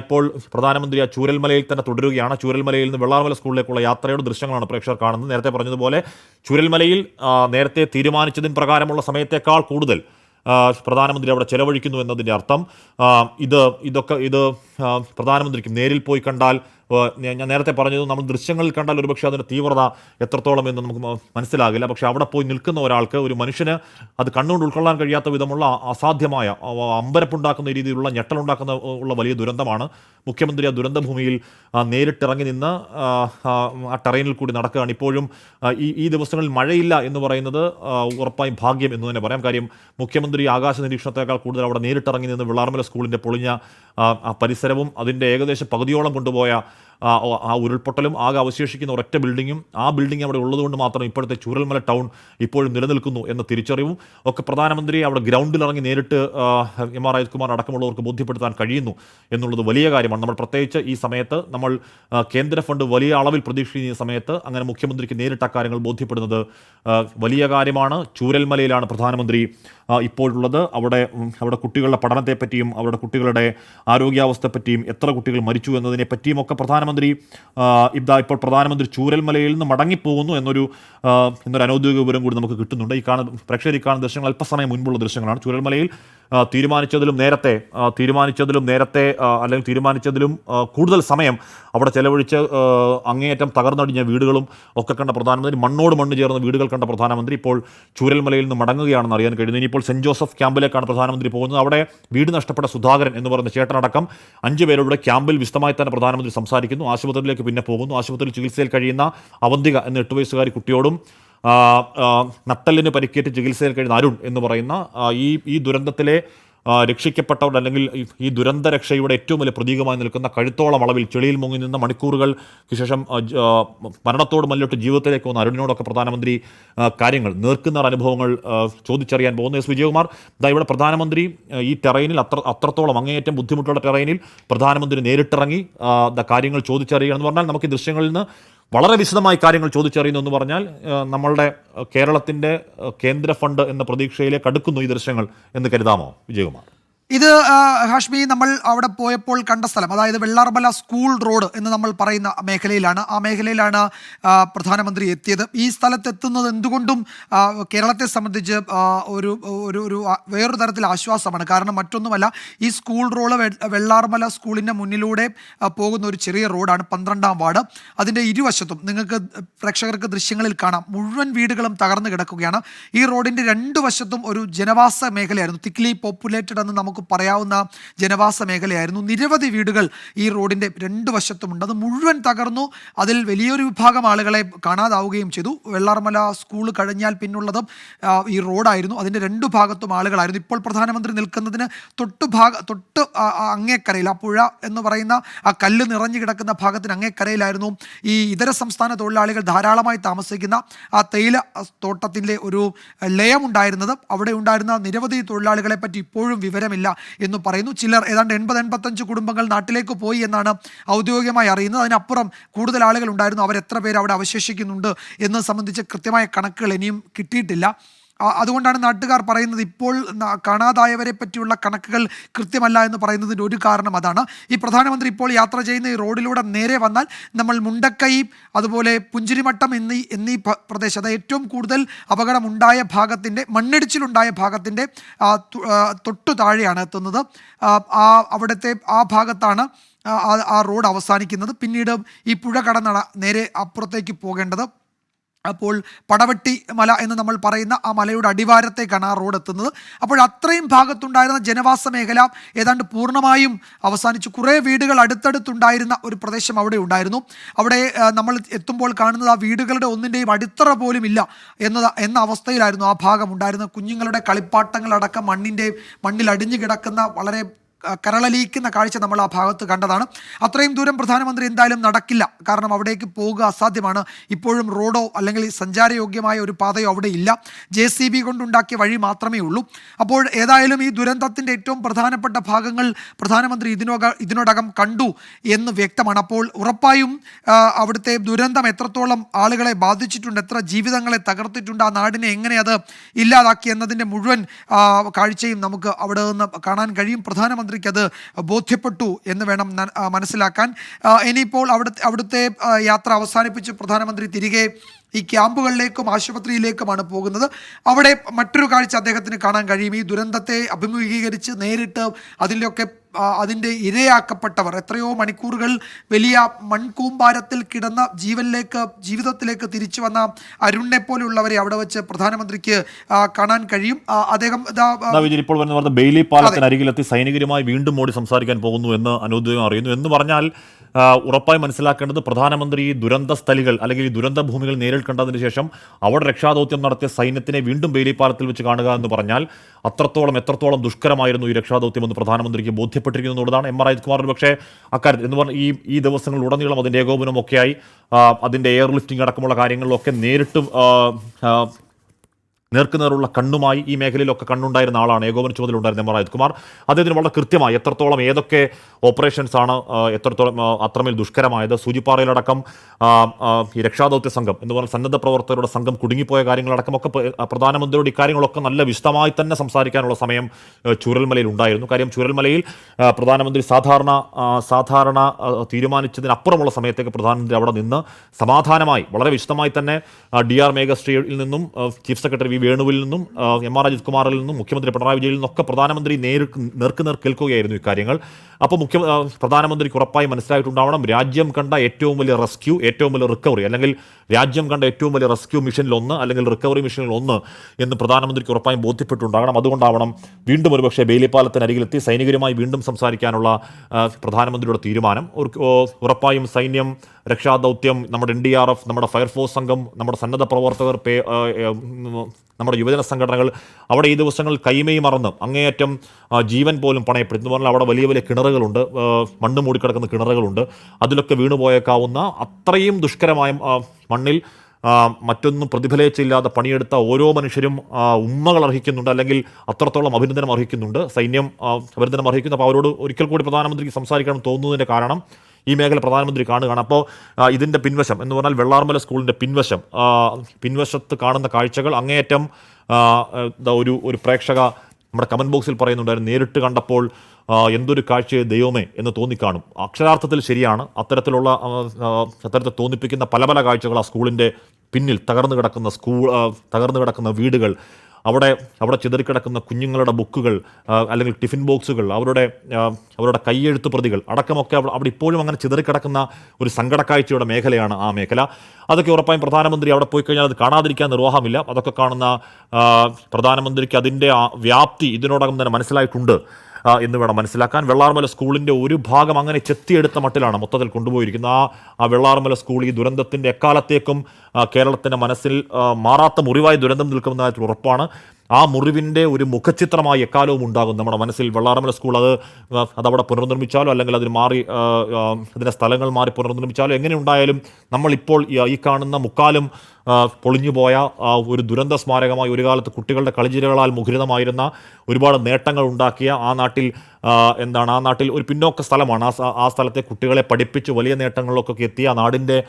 ഇപ്പോൾ പ്രധാനമന്ത്രി ആ ചൂരൽമലയിൽ തന്നെ തുടരുകയാണ്. ചൂരൽമലയിൽ നിന്ന് വെള്ളാർമല സ്കൂളിലേക്കുള്ള യാത്രയുടെ ദൃശ്യങ്ങളാണ് പ്രേക്ഷകർ കാണുന്നത്. നേരത്തെ പറഞ്ഞതുപോലെ ചൂരൽമലയിൽ നേരത്തെ തീരുമാനിച്ചതിന് പ്രകാരമുള്ള സമയത്തേക്കാൾ കൂടുതൽ പ്രധാനമന്ത്രി അവിടെ ചെലവഴിക്കുന്നു എന്നതിന്റെ അർത്ഥം. ഇത് ഇതൊക്കെ ഇത് പ്രധാനമന്ത്രിക്ക് നേരിൽ പോയി കണ്ടാൽ ഞാൻ നേരത്തെ പറഞ്ഞത് നമ്മൾ ദൃശ്യങ്ങളിൽ കണ്ടാൽ ഒരുപക്ഷെ അതിന്റെ തീവ്രത എത്രത്തോളം എന്ന് നമുക്ക് മനസ്സിലാകില്ല. പക്ഷേ അവിടെ പോയി നിൽക്കുന്ന ഒരാൾക്ക് ഒരു മനുഷ്യന് അത് കണ്ണുകൊണ്ട് ഉൾക്കൊള്ളാൻ കഴിയാത്ത വിധമുള്ള അസാധ്യമായ അമ്പരപ്പുണ്ടാക്കുന്ന രീതിയിലുള്ള ഞെട്ടലുണ്ടാക്കുന്ന ഉള്ള വലിയ ദുരന്തമാണ്. മുഖ്യമന്ത്രി ആ ദുരന്തഭൂമിയിൽ നേരിട്ടിറങ്ങി നിന്ന് ആ, ടെറൈനിൽ കൂടി നടക്കുകയാണ്. ഇപ്പോഴും ഈ ഈ ദിവസങ്ങളിൽ മഴയില്ല എന്ന് പറയുന്നത് ഉറപ്പായും ഭാഗ്യം എന്ന് തന്നെ പറയാം. കാര്യം മുഖ്യമന്ത്രി ആകാശ നിരീക്ഷണത്തെക്കാൾ കൂടുതൽ അവിടെ നേരിട്ടിറങ്ങി നിന്ന് വിളാർമല സ്കൂളിന്റെ പൊളിഞ്ഞ ആ പരിസരവും അതിന്റെ ഏകദേശം പകുതിയോളം കൊണ്ടുപോയ ആ ഉരുൾപൊട്ടലും ആകെ അവശേഷിക്കുന്ന ഒരൊറ്റ ബിൽഡിങ്ങും ആ ബിൽഡിംഗ് അവിടെ ഉള്ളതുകൊണ്ട് മാത്രം ഇപ്പോഴത്തെ ചൂരൽമല ടൗൺ ഇപ്പോഴും നിലനിൽക്കുന്നു എന്ന തിരിച്ചറിവും ഒക്കെ പ്രധാനമന്ത്രി അവിടെ ഗ്രൗണ്ടിൽ ഇറങ്ങി നേരിട്ട് എം ആർ അജിത്കുമാർ അടക്കമുള്ളവർക്ക് ബോധ്യപ്പെടുത്താൻ കഴിയുന്നു എന്നുള്ളത് വലിയ കാര്യമാണ്. നമ്മൾ പ്രത്യേകിച്ച് ഈ സമയത്ത് നമ്മൾ കേന്ദ്ര ഫണ്ട് വലിയ അളവിൽ പ്രതീക്ഷിക്കുന്ന സമയത്ത് അങ്ങനെ മുഖ്യമന്ത്രിക്ക് നേരിട്ട് അക്കാര്യങ്ങൾ ബോധ്യപ്പെടുന്നത് വലിയ കാര്യമാണ്. ചൂരൽമലയിലാണ് പ്രധാനമന്ത്രി ഇപ്പോഴുള്ളത്. അവിടെ അവിടെ കുട്ടികളുടെ പഠനത്തെപ്പറ്റിയും അവരുടെ കുട്ടികളുടെ ആരോഗ്യാവസ്ഥയെപ്പറ്റിയും എത്ര കുട്ടികൾ മരിച്ചു എന്നതിനെ പറ്റിയും ഒക്കെ പ്രധാനമന്ത്രി ആ, ഇതാ ഇപ്പോൾ പ്രധാനമന്ത്രി ചൂരൽമലയിൽ നിന്ന് മടങ്ങിപ്പോകുന്നു എന്നൊരു എന്നൊരു അനൗദ്യോഗിക വിവരം കൂടി നമുക്ക് കിട്ടുന്നുണ്ട്. ഈ കാണുന്ന പ്രേക്ഷകർ ഈ കാണുന്ന ദൃശ്യങ്ങൾ അല്പസമയം മുൻപുള്ള ദൃശ്യങ്ങളാണ്. ചൂരൽമലയിൽ തീരുമാനിച്ചതിലും നേരത്തെ തീരുമാനിച്ചതിലും നേരത്തെ അല്ലെങ്കിൽ തീരുമാനിച്ചതിലും കൂടുതൽ സമയം അവിടെ ചെലവഴിച്ച് അങ്ങേയറ്റം തകർന്നടിഞ്ഞ വീടുകളും ഒക്കെ കണ്ട പ്രധാനമന്ത്രി മണ്ണോട് മണ്ണ് ചേർന്ന വീടുകൾ കണ്ട പ്രധാനമന്ത്രി ഇപ്പോൾ ചൂരൽമലയിൽ നിന്ന് മടങ്ങുകയാണെന്ന് അറിയാൻ കഴിയുന്നു ഇനിയിപ്പോൾ സെന്റ് ജോസഫ് ക്യാമ്പിലേക്കാണ് പ്രധാനമന്ത്രി പോകുന്നത്. അവിടെ വീട് നഷ്ടപ്പെട്ട സുധാകരൻ എന്ന് പറയുന്ന ചേട്ടനടക്കം അഞ്ച് പേരുടെ ക്യാമ്പിൽ വിശദമായി തന്നെ പ്രധാനമന്ത്രി സംസാരിക്കുന്നു. ആശുപത്രിയിലേക്ക് പിന്നെ പോകുന്നു. ആശുപത്രിയിൽ ചികിത്സയിൽ കഴിയുന്ന അവന്തിക എന്ന എട്ട് വയസ്സുകാരി കുട്ടിയോടും നട്ടലിന് പരിക്കേറ്റ് ചികിത്സയിൽ കഴിയുന്ന അരുൺ എന്ന് പറയുന്ന ഈ ഈ ദുരന്തത്തിലെ രക്ഷിക്കപ്പെട്ടവർ അല്ലെങ്കിൽ ഈ- ദുരന്ത രക്ഷയുടെ ഏറ്റവും വലിയ പ്രതീകമായി നിൽക്കുന്ന കഴുത്തോളം അളവിൽ ചെളിയിൽ മുങ്ങി നിന്ന മണിക്കൂറുകൾക്ക് ശേഷം മരണത്തോട് മല്ലിട്ട് ജീവിതത്തിലേക്ക് വന്ന അരുണിനോടൊക്കെ പ്രധാനമന്ത്രി കാര്യങ്ങൾ നേർക്കുന്ന അനുഭവങ്ങൾ ചോദിച്ചറിയാൻ പോകുന്നു എസ് വിജയകുമാർ. ദാ ഇവിടെ പ്രധാനമന്ത്രി ഈ ടെറൈനിൽ അത്ര അത്രത്തോളം അങ്ങേയറ്റം ബുദ്ധിമുട്ടുള്ള ടെറൈനിൽ പ്രധാനമന്ത്രി നേരിട്ടിറങ്ങി കാര്യങ്ങൾ ചോദിച്ചറിയുക എന്ന് പറഞ്ഞാൽ നമുക്ക് ഈ ദൃശ്യങ്ങളിൽ നിന്ന് വളരെ വിശദമായി കാര്യങ്ങൾ ചോദിച്ചറിയുന്നു എന്ന് പറഞ്ഞാൽ നമ്മളുടെ കേരളത്തിന്റെ കേന്ദ്ര ഫണ്ട് എന്ന പ്രതീക്ഷയിലേക്ക് അടുക്കുന്നു ഈ ദൃശ്യങ്ങൾ എന്ന് കരുതാമോ വിജയകുമാർ? ഇത് ഹാഷ്മി നമ്മൾ അവിടെ പോയപ്പോൾ കണ്ട സ്ഥലം. അതായത് വെള്ളാർമല സ്കൂൾ റോഡ് എന്ന് നമ്മൾ പറയുന്ന മേഖലയിലാണ്. ആ മേഖലയിലാണ് പ്രധാനമന്ത്രി എത്തിയത്. ഈ സ്ഥലത്ത് എത്തുന്നത് എന്തുകൊണ്ടും കേരളത്തെ സംബന്ധിച്ച് ഒരു ഒരു ഒരു വേറൊരു തരത്തിൽ ആശ്വാസമാണ്. കാരണം മറ്റൊന്നുമല്ല ഈ സ്കൂൾ റോഡ് വെള്ളാർമല സ്കൂളിന്റെ മുന്നിലൂടെ പോകുന്ന ഒരു ചെറിയ റോഡാണ് പന്ത്രണ്ടാം വാർഡ്. അതിന്റെ ഇരുവശത്തും നിങ്ങൾക്ക് പ്രേക്ഷകർക്ക് ദൃശ്യങ്ങളിൽ കാണാം. മുഴുവൻ വീടുകളും തകർന്നു കിടക്കുകയാണ്. ഈ റോഡിന്റെ രണ്ട് വശത്തും ഒരു ജനവാസ മേഖലയായിരുന്നു. തിക്ലി പോപ്പുലേറ്റഡ് എന്ന് നമുക്ക് പറയാവുന്ന ജനവാസ മേഖലയായിരുന്നു. നിരവധി വീടുകൾ ഈ റോഡിന്റെ രണ്ട് വശത്തുമുണ്ട്. അത് മുഴുവൻ തകർന്നു. അതിൽ വലിയൊരു വിഭാഗം ആളുകളെ കാണാതാവുകയും ചെയ്തു. വെള്ളാർമല സ്കൂൾ കഴിഞ്ഞാൽ പിന്നുള്ളതും ഈ റോഡായിരുന്നു. അതിന്റെ രണ്ട് ഭാഗത്തും ആളുകളായിരുന്നു. ഇപ്പോൾ പ്രധാനമന്ത്രി നിൽക്കുന്നതിന് തൊട്ട് ഭാഗ തൊട്ട് അങ്ങേക്കരയിൽ ആ പുഴ എന്ന് പറയുന്ന ആ കല്ല് നിറഞ്ഞു കിടക്കുന്ന ഭാഗത്തിന് അങ്ങേക്കരയിലായിരുന്നു ഈ ഇതര സംസ്ഥാന തൊഴിലാളികൾ ധാരാളമായി താമസിക്കുന്ന ആ തേയില തോട്ടത്തിന്റെ ഒരു ലയം ഉണ്ടായിരുന്നത് അവിടെ ഉണ്ടായിരുന്ന നിരവധി തൊഴിലാളികളെ പറ്റി ഇപ്പോഴും വിവരമില്ല. എന്ന് പറയുന്നു. ചിലർ ഏതാണ്ട് എൺപത് എൺപത്തഞ്ച് കുടുംബങ്ങൾ നാട്ടിലേക്ക് പോയി എന്നാണ് ഔദ്യോഗികമായി അറിയുന്നത്. അതിനപ്പുറം കൂടുതൽ ആളുകൾ ഉണ്ടായിരുന്നു. അവർ എത്ര പേര് അവിടെ അവശേഷിക്കുന്നുണ്ട് എന്ന് സംബന്ധിച്ച് കൃത്യമായ കണക്കുകൾ ഇനിയും കിട്ടിയിട്ടില്ല. അതുകൊണ്ടാണ് നാട്ടുകാർ പറയുന്നത് ഇപ്പോൾ കാണാതായവരെ പറ്റിയുള്ള കണക്കുകൾ കൃത്യമല്ല എന്ന് പറയുന്നതിന്റെ ഒരു കാരണം അതാണ്. ഈ പ്രധാനമന്ത്രി ഇപ്പോൾ യാത്ര ചെയ്യുന്ന ഈ റോഡിലൂടെ നേരെ വന്നാൽ നമ്മൾ മുണ്ടക്കൈ അതുപോലെ പുഞ്ചിരിമട്ടം എന്നീ എന്നീ പ്രദേശം അതായത് ഏറ്റവും കൂടുതൽ അപകടമുണ്ടായ ഭാഗത്തിന്റെ മണ്ണിടിച്ചിലുണ്ടായ ഭാഗത്തിന്റെ തൊട്ടു താഴെയാണ് എത്തുന്നത്. ആ, അവിടുത്തെ ആ ഭാഗത്താണ് ആ റോഡ് അവസാനിക്കുന്നത്. പിന്നീട് ഈ പുഴ കടന്നാണ് നേരെ അപ്പുറത്തേക്ക് പോകേണ്ടത്. അപ്പോൾ പടവെട്ടി മല എന്ന് നമ്മൾ പറയുന്ന ആ മലയുടെ അടിവാരത്തേക്കാണ് ആ റോഡ് എത്തുന്നത്. അപ്പോൾ അത്രയും ഭാഗത്തുണ്ടായിരുന്ന ജനവാസ മേഖല ഏതാണ്ട് പൂർണമായും അവസാനിച്ചു. കുറേ വീടുകൾ അടുത്തടുത്തുണ്ടായിരുന്ന ഒരു പ്രദേശം അവിടെ ഉണ്ടായിരുന്നു. അവിടെ നമ്മൾ എത്തുമ്പോൾ കാണുന്നത് ആ വീടുകളുടെ ഒന്നിന്റെയും അടിത്തറ പോലും ഇല്ല എന്നത് എന്ന അവസ്ഥയിലായിരുന്നു ആ ഭാഗം ഉണ്ടായിരുന്നത്. കുഞ്ഞുങ്ങളുടെ കളിപ്പാട്ടങ്ങളടക്കം മണ്ണിന്റെ മണ്ണിൽ അടിഞ്ഞു കിടക്കുന്ന വളരെ കരളലിയിക്കുന്ന കാഴ്ച നമ്മൾ ആ ഭാഗത്ത് കണ്ടതാണ്. അത്രയും ദൂരം പ്രധാനമന്ത്രി എന്തായാലും നടക്കില്ല. കാരണം അവിടേക്ക് പോകുക അസാധ്യമാണ്. ഇപ്പോഴും റോഡോ അല്ലെങ്കിൽ സഞ്ചാരയോഗ്യമായ ഒരു പാതയോ അവിടെ ഇല്ല. ജെ സി ബി കൊണ്ടുണ്ടാക്കിയ വഴി മാത്രമേ ഉള്ളൂ. അപ്പോൾ ഏതായാലും ഈ ദുരന്തത്തിന്റെ ഏറ്റവും പ്രധാനപ്പെട്ട ഭാഗങ്ങൾ പ്രധാനമന്ത്രി ഇതിനോക ഇതിനോടകം കണ്ടു എന്ന് വ്യക്തമാണ്. അപ്പോൾ ഉറപ്പായും അവിടുത്തെ ദുരന്തം എത്രത്തോളം ആളുകളെ ബാധിച്ചിട്ടുണ്ട് എത്ര ജീവിതങ്ങളെ തകർത്തിട്ടുണ്ട് ആ നാടിനെ എങ്ങനെ അത് ഇല്ലാതാക്കി എന്നതിന്റെ മുഴുവൻ കാഴ്ചയും നമുക്ക് അവിടെ നിന്ന് കാണാൻ കഴിയും. പ്രധാനമന്ത്രി പ്രധാനമന്ത്രിക്ക് അത് ബോധ്യപ്പെട്ടു എന്ന് വേണം മനസ്സിലാക്കാൻ. ഇനിയിപ്പോൾ അവിടുത്തെ അവിടുത്തെ യാത്ര അവസാനിപ്പിച്ച് പ്രധാനമന്ത്രി തിരികെ ഈ ക്യാമ്പുകളിലേക്കും ആശുപത്രിയിലേക്കുമാണ് പോകുന്നത്. അവിടെ മറ്റൊരു കാഴ്ച അദ്ദേഹത്തിന് കാണാൻ കഴിയും. ഈ ദുരന്തത്തെ അഭിമുഖീകരിച്ച് നേരിട്ട് ആ, അതിന്റെ ഇരയാക്കപ്പെട്ടവർ. എത്രയോ മണിക്കൂറുകൾ വലിയ മൺകൂമ്പാരത്തിൽ കിടന്ന ജീവനിലേക്ക് ജീവിതത്തിലേക്ക് തിരിച്ചു വന്ന അരുണിനെ പോലെയുള്ളവരെ അവിടെ വെച്ച് പ്രധാനമന്ത്രിക്ക് കാണാൻ കഴിയും. അദ്ദേഹം ഇപ്പോൾ വരുന്ന ബെയിലി പാലത്തിന് അരികിലെത്തി സൈനികരുമായി വീണ്ടും മോഡി സംസാരിക്കാൻ പോകുന്നു എന്ന് അനൗദ്യോഗികം അറിയുന്നു. എന്ന് പറഞ്ഞാൽ ഉറപ്പായി മനസ്സിലാക്കേണ്ടത് പ്രധാനമന്ത്രി ഈ ദുരന്ത സ്ഥലികൾ അല്ലെങ്കിൽ ഈ ദുരന്ത ഭൂമികൾ നേരിൽ കണ്ടതിന് ശേഷം അവിടെ രക്ഷാദൗത്യം നടത്തിയ സൈന്യത്തിനെ വീണ്ടും ബേലിപ്പാലത്തിൽ വെച്ച് കാണുക എന്ന് പറഞ്ഞാൽ അത്രത്തോളം എത്രത്തോളം ദുഷ്കരമായിരുന്നു ഈ രക്ഷാദൗത്യം എന്ന് പ്രധാനമന്ത്രിക്ക് ബോധ്യപ്പെട്ടിരിക്കുന്നു എന്നുള്ളതാണ് എം ആർ അജിത്കുമാർ. പക്ഷേ അക്കാര്യത്തിൽ എന്ന് പറഞ്ഞാൽ ഈ ഈ ദിവസങ്ങളിൽ ഉടനീളം അതിന്റെ ഏകോപനമൊക്കെയായി അതിന്റെ എയർ ലിഫ്റ്റിംഗ് അടക്കമുള്ള കാര്യങ്ങളിലൊക്കെ നേരിട്ടും നേർക്കുനേറുള്ള കണ്ണുമായി ഈ മേഖലയിലൊക്കെ കണ്ണുണ്ടായിരുന്ന ആളാണ്. ഏകോപന ചുമതല ഉണ്ടായിരുന്ന എം ആർ അജിത്കുമാർ അദ്ദേഹത്തിന് വളരെ കൃത്യമായി എത്രത്തോളം ഏതൊക്കെ ഓപ്പറേഷൻസ് ആണ് എത്രത്തോളം അത്രമേൽ ദുഷ്കരമായത് സൂചിപ്പാറയിലടക്കം ഈ രക്ഷാദൗത്യ സംഘം എന്ന് പറഞ്ഞ സന്നദ്ധ പ്രവർത്തകരുടെ സംഘം കുടുങ്ങിപ്പോയ കാര്യങ്ങളടക്കമൊക്കെ ഒക്കെ പ്രധാനമന്ത്രിയോട് ഇക്കാര്യങ്ങളൊക്കെ നല്ല വിശദമായി തന്നെ സംസാരിക്കാനുള്ള സമയം ചുരൽമലയിൽ ഉണ്ടായിരുന്നു. കാര്യം ചുരൽമലയിൽ പ്രധാനമന്ത്രി സാധാരണ സാധാരണ തീരുമാനിച്ചതിനപ്പുറമുള്ള സമയത്തേക്ക് പ്രധാനമന്ത്രി അവിടെ നിന്ന് സമാധാനമായി വളരെ വിശദമായി തന്നെ ഡി ആർ മേഘശ്രീയിൽ നിന്നും ചീഫ് സെക്രട്ടറി വേണുവിൽ നിന്നും എം ആർ അജിത് കുമാറിൽ നിന്നും മുഖ്യമന്ത്രി പിണറായി വിജയനിൽ നിന്നൊക്കെ പ്രധാനമന്ത്രി നേർക്ക് നേർക്ക് നേർ കേൾക്കുകയായിരുന്നു ഇക്കാര്യങ്ങൾ. അപ്പോൾ മുഖ്യ പ്രധാനമന്ത്രിക്ക് ഉറപ്പായി മനസ്സിലായിട്ടുണ്ടാവണം രാജ്യം കണ്ട ഏറ്റവും വലിയ റെസ്ക്യൂ ഏറ്റവും വലിയ റിക്കവറി അല്ലെങ്കിൽ രാജ്യം കണ്ട ഏറ്റവും വലിയ റെസ്ക്യൂ മിഷനിലൊന്ന് അല്ലെങ്കിൽ റിക്കവറി മിഷനിലൊന്ന് എന്ന് പ്രധാനമന്ത്രിക്ക് ഉറപ്പായും ബോധ്യപ്പെട്ടുണ്ടാകണം. അതുകൊണ്ടാവണം വീണ്ടും ഒരുപക്ഷെ ബേലിപ്പാലത്തിനരികിലെത്തി സൈനികരുമായി വീണ്ടും സംസാരിക്കാനുള്ള പ്രധാനമന്ത്രിയുടെ തീരുമാനം. ഉറപ്പായും സൈന്യം രക്ഷാദൗത്യം നമ്മുടെ എൻ ഡി ആർ എഫ് നമ്മുടെ ഫയർഫോഴ്സ് സംഘം നമ്മുടെ സന്നദ്ധ പ്രവർത്തകർ പേ നമ്മുടെ യുവജന സംഘടനകൾ അവിടെ ഈ ദിവസങ്ങളിൽ കൈമയും മറന്ന് അങ്ങേയറ്റം ജീവൻ പോലും പണയപ്പെടും പറഞ്ഞാൽ അവിടെ വലിയ വലിയ കിണറുകളുണ്ട് മണ്ണ് മൂടിക്കിടക്കുന്ന കിണറുകളുണ്ട്. അതിലൊക്കെ വീണുപോയേക്കാവുന്ന അത്രയും ദുഷ്കരമായ മണ്ണിൽ മറ്റൊന്നും പ്രതിഫലിച്ചില്ലാതെ പണിയെടുത്ത ഓരോ മനുഷ്യരും ഉമ്മകൾ അർഹിക്കുന്നുണ്ട് അല്ലെങ്കിൽ അത്രത്തോളം അഭിനന്ദനം അർഹിക്കുന്നുണ്ട്. സൈന്യം അഭിനന്ദനം അർഹിക്കുന്നു. അപ്പോൾ അവരോട് ഒരിക്കൽ കൂടി പ്രധാനമന്ത്രിക്ക് സംസാരിക്കാൻ തോന്നുന്നതിന്റെ കാരണം ഈ മേഖല പ്രധാനമന്ത്രി കാണുകയാണ്. അപ്പോൾ ഇതിന്റെ പിൻവശം എന്ന് പറഞ്ഞാൽ വെള്ളാർമല സ്കൂളിന്റെ പിൻവശം പിൻവശത്ത് കാണുന്ന കാഴ്ചകൾ അങ്ങേയറ്റം ഒരു ഒരു പ്രേക്ഷക നമ്മുടെ കമന്റ് ബോക്സിൽ പറയുന്നുണ്ടായിരുന്നു. നേരിട്ട് കണ്ടപ്പോൾ എന്തൊരു കാഴ്ചയെ ദൈവമേ എന്ന് തോന്നിക്കാണും. അക്ഷരാർത്ഥത്തിൽ ശരിയാണ്. അത്തരത്തിലുള്ള അത്തരത്തിൽ തോന്നിപ്പിക്കുന്ന പല പല കാഴ്ചകൾ ആ സ്കൂളിന്റെ പിന്നിൽ തകർന്നു കിടക്കുന്ന സ്കൂൾ തകർന്നു കിടക്കുന്ന വീടുകൾ അവിടെ അവിടെ ചിതറിക്കിടക്കുന്ന കുഞ്ഞുങ്ങളുടെ ബുക്കുകൾ അല്ലെങ്കിൽ ടിഫിൻ ബോക്സുകൾ അവരുടെ അവരുടെ കൈയെഴുത്ത് പ്രതികൾ അടക്കമൊക്കെ അവിടെ ഇപ്പോഴും അങ്ങനെ ചിതറിക്കിടക്കുന്ന ഒരു സങ്കടക്കാഴ്ചയുടെ മേഖലയാണ് ആ മേഖല. അതൊക്കെ ഉറപ്പായും പ്രധാനമന്ത്രി അവിടെ പോയി കഴിഞ്ഞാൽ അത് കാണാതിരിക്കാൻ നിർവാഹമില്ല. അതൊക്കെ കാണുന്ന പ്രധാനമന്ത്രിക്ക് അതിന്റെ വ്യാപ്തി ഇതിനോടകം തന്നെ മനസ്സിലായിട്ടുണ്ട്. എന്ന് വേണം മനസ്സിലാക്കാൻ. വെള്ളാർമല സ്കൂളിന്റെ ഒരു ഭാഗം അങ്ങനെ ചെത്തിയെടുത്ത മട്ടിലാണ് മൊത്തത്തിൽ കൊണ്ടുപോയിരിക്കുന്നത്. ആ ആ വെള്ളാർമല സ്കൂൾ ഈ ദുരന്തത്തിന്റെ എക്കാലത്തേക്കും കേരളത്തിന്റെ മനസ്സിൽ മാറാത്ത മുറിവായി ദുരന്തം നിൽക്കുന്നതായിട്ട് ഉറപ്പാണ്. ആ മുറിവിന്റെ ഒരു മുഖചിത്രമായി എക്കാലവും ഉണ്ടാകും നമ്മുടെ മനസ്സിൽ. വെള്ളാറമല സ്കൂൾ അത് അതവിടെ പുനർനിർമ്മിച്ചാലോ അല്ലെങ്കിൽ അതിന് മാറി അതിന്റെ സ്ഥലങ്ങൾ മാറി പുനർനിർമ്മിച്ചാലോ എങ്ങനെ ഉണ്ടായാലും നമ്മളിപ്പോൾ ഈ- കാണുന്ന മുക്കാലും പൊളിഞ്ഞുപോയ ഒരു ദുരന്ത സ്മാരകമായി ഒരു കാലത്ത് കുട്ടികളുടെ കളിചിരകളാൽ മുഖരിതമായിരുന്ന ഒരുപാട് നേട്ടങ്ങൾ ഉണ്ടാക്കിയ ആ നാട്ടിൽ എന്താണ് ആ നാട്ടിൽ ഒരു പിന്നോക്ക സ്ഥലമാണ്. ആ ആ സ്ഥലത്തെ കുട്ടികളെ പഠിപ്പിച്ച് വലിയ നേട്ടങ്ങളിലൊക്കെ എത്തിയ ആ നാടിന്റെ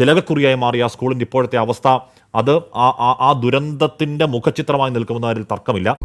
തിലകക്കുറിയായി മാറിയ ആ സ്കൂളിന്റെ ഇപ്പോഴത്തെ അവസ്ഥ അത് ആ ആ- ദുരന്തത്തിന്റെ മുഖചിത്രമായി നിൽക്കുന്നതിൽ തർക്കമില്ല.